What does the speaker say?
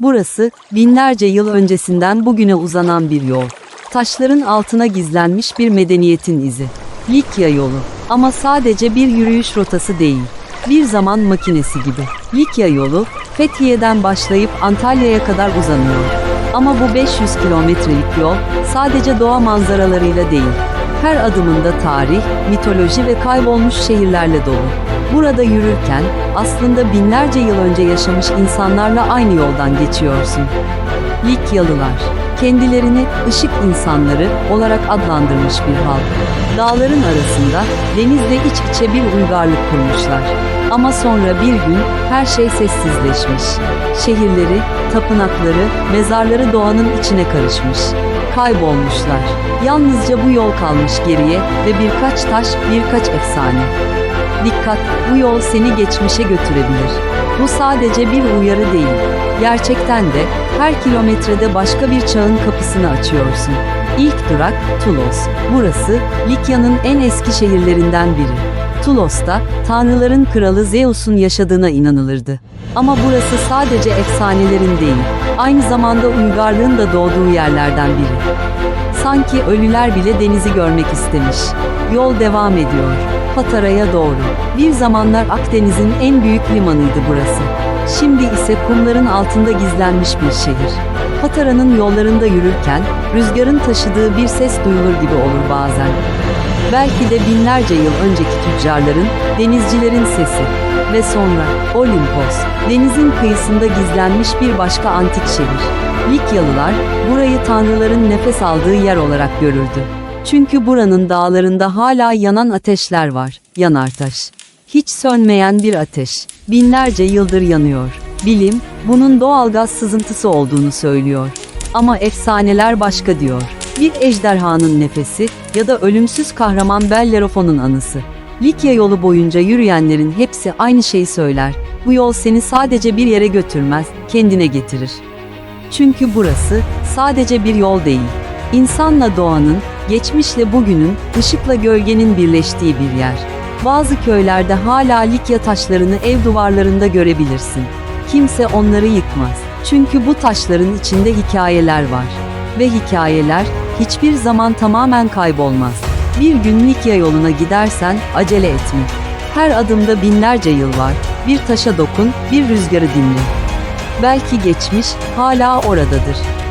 Burası, binlerce yıl öncesinden bugüne uzanan bir yol. Taşların altına gizlenmiş bir medeniyetin izi. Likya yolu. Ama sadece bir yürüyüş rotası değil. Bir zaman makinesi gibi. Likya yolu, Fethiye'den başlayıp Antalya'ya kadar uzanıyor. Ama bu 500 kilometrelik yol sadece doğa manzaralarıyla değil. Her adımında tarih, mitoloji ve kaybolmuş şehirlerle dolu. Burada yürürken aslında binlerce yıl önce yaşamış insanlarla aynı yoldan geçiyorsun. Likyalılar, kendilerini ışık insanları olarak adlandırmış bir halk. Dağların arasında denizle iç içe bir uygarlık kurmuşlar. Ama sonra bir gün her şey sessizleşmiş. Şehirleri, tapınakları, mezarları doğanın içine karışmış. Kaybolmuşlar. Yalnızca bu yol kalmış geriye ve birkaç taş, birkaç efsane. Dikkat, bu yol seni geçmişe götürebilir. Bu sadece bir uyarı değil. Gerçekten de her kilometrede başka bir çağın kapısını açıyorsun. İlk durak Tulos. Burası Likya'nın en eski şehirlerinden biri. Tulos'ta tanrıların kralı Zeus'un yaşadığına inanılırdı. Ama burası sadece efsanelerin değil, aynı zamanda uygarlığın da doğduğu yerlerden biri. Sanki ölüler bile denizi görmek istemiş. Yol devam ediyor. Patara'ya doğru. Bir zamanlar Akdeniz'in en büyük limanıydı burası. Şimdi ise kumların altında gizlenmiş bir şehir. Patara'nın yollarında yürürken rüzgarın taşıdığı bir ses duyulur gibi olur bazen. Belki de binlerce yıl önceki tüccarların, denizcilerin sesi. Ve sonra Olimpos, denizin kıyısında gizlenmiş bir başka antik şehir. Likyalılar burayı tanrıların nefes aldığı yer olarak görürdü. Çünkü buranın dağlarında hala yanan ateşler var, yanartaş. Hiç sönmeyen bir ateş, binlerce yıldır yanıyor. Bilim, bunun doğalgaz sızıntısı olduğunu söylüyor. Ama efsaneler başka diyor. Bir ejderhanın nefesi ya da ölümsüz kahraman Bellerofon'un anısı. Likya yolu boyunca yürüyenlerin hepsi aynı şeyi söyler. Bu yol seni sadece bir yere götürmez, kendine getirir. Çünkü burası sadece bir yol değil. İnsanla doğanın, geçmişle bugünün, ışıkla gölgenin birleştiği bir yer. Bazı köylerde hala Likya taşlarını ev duvarlarında görebilirsin. Kimse onları yıkmaz. Çünkü bu taşların içinde hikayeler var. Ve hikayeler hiçbir zaman tamamen kaybolmaz. Bir gün Likya yoluna gidersen acele etme. Her adımda binlerce yıl var. Bir taşa dokun, bir rüzgarı dinle. Belki geçmiş hala oradadır.